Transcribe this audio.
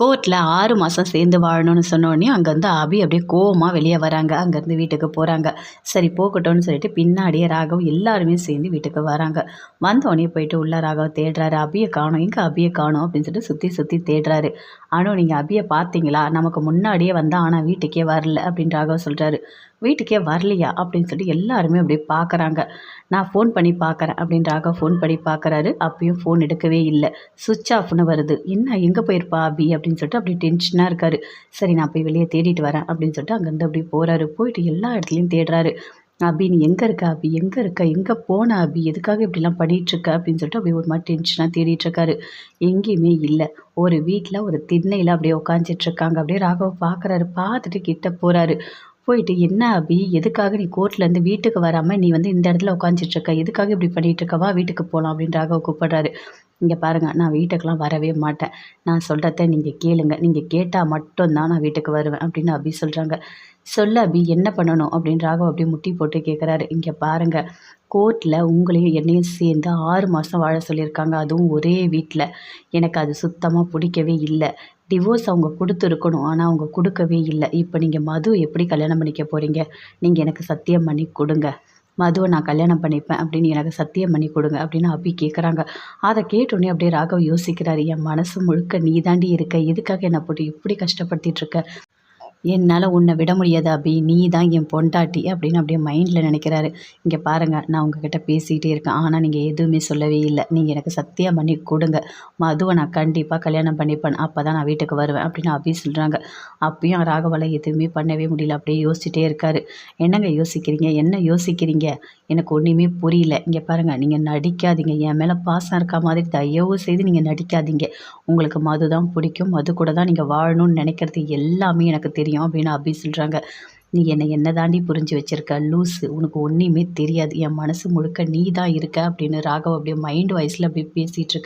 கோர்ட்டில் ஆறு மாதம் சேர்ந்து வாழணும்னு சொன்னோடனே அங்கேருந்து அபி அப்படியே கோவமாக வெளியே வராங்க. அங்கேருந்து வீட்டுக்கு போகிறாங்க சரி போகட்டும்னு சொல்லிட்டு பின்னாடியே ராகவ் எல்லாருமே சேர்ந்து வீட்டுக்கு வராங்க. வந்தோடனே போயிட்டு உள்ள ராகவ் தேடுறாரு. அபியை காணும். எங்கே அபியை காணும் அப்படின்னு சொல்லிட்டு சுற்றி சுற்றி தேடுறாரு. ஆனால் நீங்கள் அபியை பார்த்தீங்களா? நமக்கு முன்னாடியே வந்தால் ஆனால் வீட்டுக்கே வரல அப்படின்னு ராகவ் சொல்கிறாரு வீட்டுக்கே வரலையா அப்படின்னு சொல்லிட்டு எல்லாருமே அப்படியே பார்க்குறாங்க நான் ஃபோன் பண்ணி பார்க்குறேன் அப்படின்னு ஃபோன் பண்ணி பார்க்குறாரு அப்பயும் ஃபோன் எடுக்கவே இல்லை. சுவிட்ச் ஆஃப்னு வருது. என்ன எங்கே போயிருப்பா அபி? அப்படின்னு சொல்லிட்டு அப்படியே டென்ஷனாக இருக்காரு. சரி நான் போய் வெளியே தேடிட்டு வரேன் அப்படின்னு சொல்லிட்டு அங்கேருந்து அப்படியே போகிறாரு போயிட்டு எல்லா இடத்துலையும் தேடுறாரு. அபி நீ எங்கே இருக்க அபி? எங்கே இருக்க? எங்கே போன அபி? எதுக்காக இப்படிலாம் பண்ணிட்டு இருக்க? அப்படின்னு சொல்லிட்டு அப்படியே ஒரு மாதிரி டென்ஷனாக தேடிட்டுருக்காரு எங்கேயுமே இல்லை. ஒரு வீட்டில் ஒரு திண்ணையில் அப்படியே உட்காந்துட்டு இருக்காங்க. அப்படியே ராகவ் பார்க்குறாரு பார்த்துட்டு கிட்ட போகிறாரு போயிட்டு என்ன அபி? எதுக்காக நீ கோர்ட்லேருந்து வீட்டுக்கு வராமல் நீ வந்து இந்த இடத்துல உட்காந்துட்டுருக்க எதுக்காக இப்படி பண்ணிகிட்ருக்கவா இருக்கவா வீட்டுக்கு போகலாம் அப்படின்னு ராகவ் கூப்பிடுறாரு. இங்கே பாருங்கள் நான் வீட்டுக்கெலாம் வரவே மாட்டேன். நான் சொல்கிறத நீங்கள் கேளுங்க. நீங்கள் கேட்டால் மட்டும்தான் நான் வீட்டுக்கு வருவேன் அப்படின்னு அபி சொல்கிறாங்க சொல்ல அபி என்ன பண்ணணும் அப்படின்னு ராகவ் அப்படியே முட்டி போட்டு கேட்குறாரு இங்கே பாருங்கள் கோர்ட்டில் உங்களையும் என்னையும் சேர்ந்து ஆறு மாதம் வாழ சொல்லியிருக்காங்க. அதுவும் ஒரே வீட்டில் எனக்கு அது சுத்தமாக பிடிக்கவே இல்லை. டிவோர்ஸ் அவங்க கொடுத்துருக்கணும் ஆனால் அவங்க கொடுக்கவே இல்லை. இப்போ நீங்கள் மது எப்படி கல்யாணம் பண்ணிக்க போகிறீங்க நீங்கள் எனக்கு சத்தியம் பண்ணி கொடுங்க. மதுவை நான் கல்யாணம் பண்ணிப்பேன் அப்படின்னு எனக்கு சத்தியம் பண்ணி கொடுங்க அப்படின்னு அபி கேட்குறாங்க அதை கேட்டோடனே அப்படியே ராகவ் யோசிக்கிறாரு என் மனசு முழுக்க நீ தாண்டி இருக்க. எதுக்காக என்னை போட்டு இப்படி கஷ்டப்படுத்திட்டு இருக்க? என்னால் உன்னை விட முடியாது அபி. நீ தான் என் பொண்டாட்டி அப்படின்னு அப்படியே மைண்டில் நினைக்கிறாரு. இங்கே பாருங்கள் நான் உங்ககிட்ட பேசிகிட்டே இருக்கேன். ஆனால் நீங்கள் எதுவுமே சொல்லவே இல்லை. நீங்கள் எனக்கு சத்தியம் பண்ணி கொடுங்க. மதுவை நான் கண்டிப்பாக கல்யாணம் பண்ணிப்பேன். அப்போ தான் நான் வீட்டுக்கு வருவேன் அப்படின்னு அபி சொல்கிறாங்க அப்பயும் ராகவலை எதுவுமே பண்ணவே முடியல. அப்படியே யோசிச்சுட்டே இருக்காரு. என்னங்க யோசிக்கிறீங்க? என்ன யோசிக்கிறீங்க? எனக்கு ஒன்றுமே புரியல. இங்கே பாருங்கள் நீங்கள் நடிக்காதீங்க. என் மேலே பாசம் இருக்க மாதிரி தயவு செய்து நீங்கள் நடிக்காதீங்க. உங்களுக்கு மது தான் பிடிக்கும். மது கூட தான் நீங்கள் வாழணும்னு நினைக்கிறது எல்லாமே எனக்கு தெரியும். அப்படின்னு அபி சொல்கிறாங்க நீ என்னை என்ன தாண்டி புரிஞ்சு வச்சிருக்க? லூஸு உனக்கு ஒன்றுமே தெரியாது. என் மனசு முழுக்க நீ தான் இருக்க அப்படின்னு ராகவ் அப்படியே மைண்ட் வாய்ஸில் அப்படியே பேசிகிட்டு இருக்க